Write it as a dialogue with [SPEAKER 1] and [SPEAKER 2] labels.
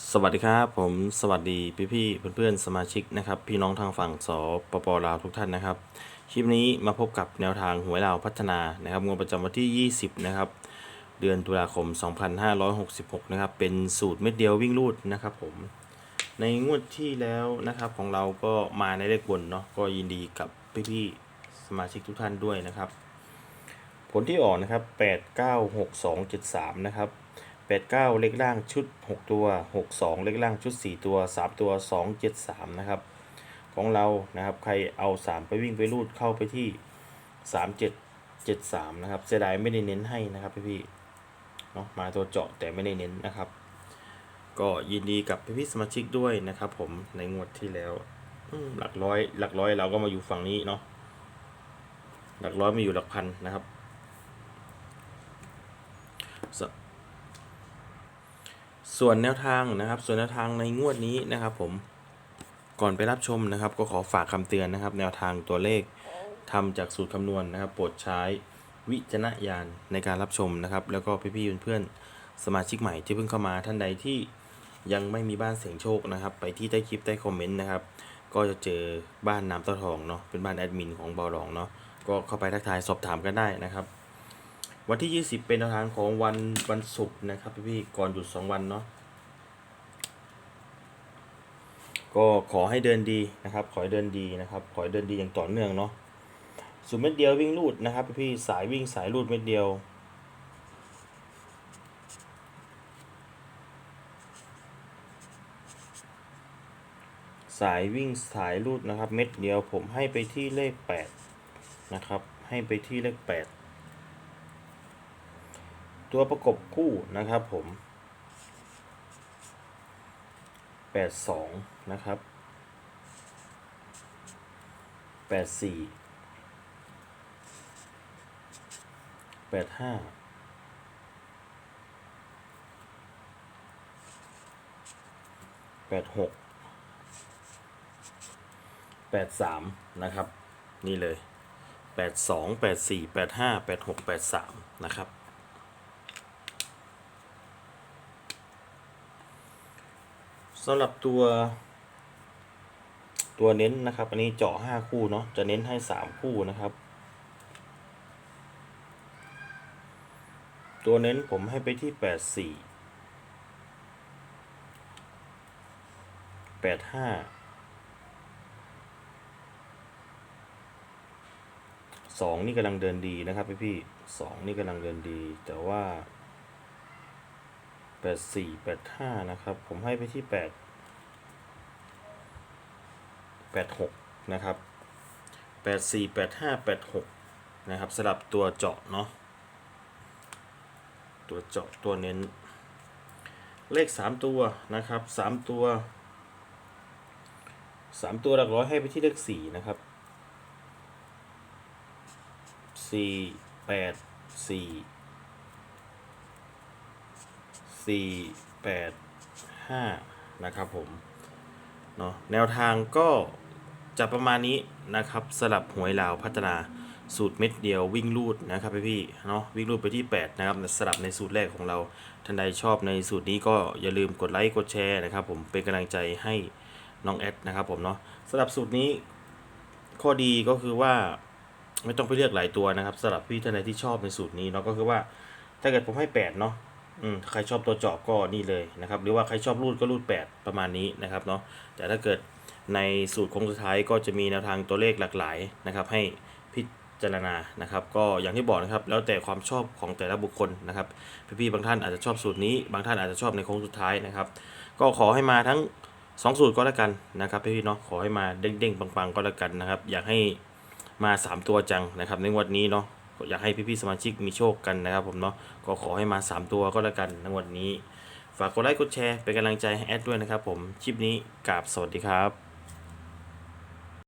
[SPEAKER 1] สวัสดีครับผมสวัสดีพี่พี่ๆเพื่อนๆสมาชิกนะครับ พี่น้องทางฝั่งสปปลาวทุกท่านนะครับคลิปนี้มาพบกับแนวทางหวยลาวพัฒนานะครับงวดประจำวันที่ 20 นะครับ เดือนตุลาคม 2566 นะครับ เป็นสูตรเม็ดเดียววิ่งรูดนะครับผมในงวดที่แล้วนะครับของเราก็มาในเลขบนเนาะก็ยินดีกับพี่พี่สมาชิกทุกท่านด้วยนะครับ ผลที่ออกนะครับ 896273 นะครับ 89 เลขล่างชุด 6 ตัว 62 เลขล่างชุด 4 ตัว 3 ตัว 273 นะครับ ของเรานะครับ ใครเอา 3 ไปวิ่งไปรูดเข้าไปที่ 3773 นะครับ เสียดายไม่ได้เน้นให้นะครับพี่ๆเนาะมาตัวเจาะแต่ไม่ได้เน้นนะครับ ก็ยินดีกับพี่ๆสมาชิกด้วยนะครับ ผมในงวดที่แล้วหลักร้อย หลักร้อยเราก็มาอยู่ฝั่งนี้เนาะหลักร้อยมาอยู่หลักพันนะครับ ส่วนแนวทางนะครับ ส่วนแนวทางในงวดนี้นะครับผมก่อนไปรับชมนะครับ ก็ขอฝากคำเตือนนะครับ แนวทางตัวเลขทำจากสูตรคำนวณนะครับ โปรดใช้วิจารณญาณในการรับชมนะครับ แล้วก็พี่ๆเพื่อนๆสมาชิกใหม่ที่เพิ่งเข้ามาท่านใดที่ยังไม่มีบ้านเสียงโชคนะครับ ไปที่ใต้คลิปใต้คอมเมนต์นะครับ ก็จะเจอบ้านน้ำเต้าทองเนาะเป็นบ้านแอดมินของบาหลองเนาะก็เข้าไปทักทายสอบถามกันได้นะครับ วันที่ 20 เป็นทางของวันวันศุกร์นะครับพี่ๆก่อนหยุด 2 วันเนาะก็ขอให้เดินดีนะครับ ขอให้เดินดีนะครับ ขอให้เดินดีอย่างต่อเนื่องเนาะสุดเม็ดเดียววิ่งลูดนะครับพี่ๆสายวิ่งสายลูดเม็ดเดียวสายวิ่งสายลูดนะครับ เม็ดเดียวผมให้ไปที่เลข 8 นะครับ ให้ไปที่เลข 8 ตัวประกบคู่นะครับผมแปดสองนะครับแปดสี่แปดห้าแปดหกแปดสามนะครับ นี่เลยแปดสองแปดสี่แปดห้าแปดหกแปดสามนะครับ สำหรับตัว ตัวเน้นนะครับ อันนี้เจาะห้าคู่เนาะจะเน้นให้สามคู่นะครับ ตัวเน้นผมให้ไปที่แปดสี่แปดห้าสองนี่กำลังเดินดีนะครับพี่พี่สองนี่กำลังเดินดีแต่ว่า แปดสี่แปดห้านะครับ ผมให้ไปที่แปดแปดหกนะครับแปดสี่แปดห้าแปดหกนะครับสลับตัวเจาะเนาะตัวเจาะตัวเน้น เลขสามตัวนะครับสามตัวสามตัวหลักร้อยให้ไปที่เลขสี่นะครับสี่แปดสี่ สี่แปดห้านะครับผมเนาะแนวทางก็จะประมาณนี้นะครับสลับหวยลาวพัฒนาสูตรเม็ดเดียววิ่งลูดนะครับพี่ๆเนาะวิ่งลูดไปที่ 8 นะครับสลับในสูตรแรกของเราท่านใดชอบในสูตรนี้ก็อย่าลืมกดไลค์กดแชร์นะครับผมเป็นกำลังใจให้น้องแอดนะครับผมเนาะสำหรับสูตรนี้ข้อดีก็คือว่าไม่ต้องไปเลือกหลายตัวนะครับสำหรับพี่ท่านใดที่ชอบในสูตรนี้เนาะก็คือว่าถ้าเกิดผมให้ 8 เนาะ อืมใครชอบตัวเจาะก็นี่เลยนะครับ หรือว่าใครชอบรูดก็รูด 8 ประมาณนี้นะครับเนาะแต่ถ้าเกิดในสูตรโค้งสุดท้ายก็จะมีแนวทางตัวเลขหลากหลายนะครับ ให้พิจารณานะครับ ก็อย่างที่บอกนะครับ แล้วแต่ความชอบของแต่ละบุคคลนะครับ พี่ๆบางท่านอาจจะชอบสูตรนี้ บางท่านอาจจะชอบในโค้งสุดท้ายนะครับ ก็ขอให้มาทั้ง 2 สูตรก็แล้วกันนะครับพี่ๆเนาะขอให้มาเด้งๆปังๆก็แล้วกันนะครับ อยากให้มา 3 ตัวจังนะครับในงวดนี้เนาะ อยากให้พี่ๆสมาชิกมีโชคกันนะครับผมเนาะก็ขอให้มา 3 ตัวก็แล้วกันในงวดนี้ ฝากกดไลค์กดแชร์เป็นกำลังใจให้แอดด้วยนะครับผมคลิปนี้กราบสวัสดีครับ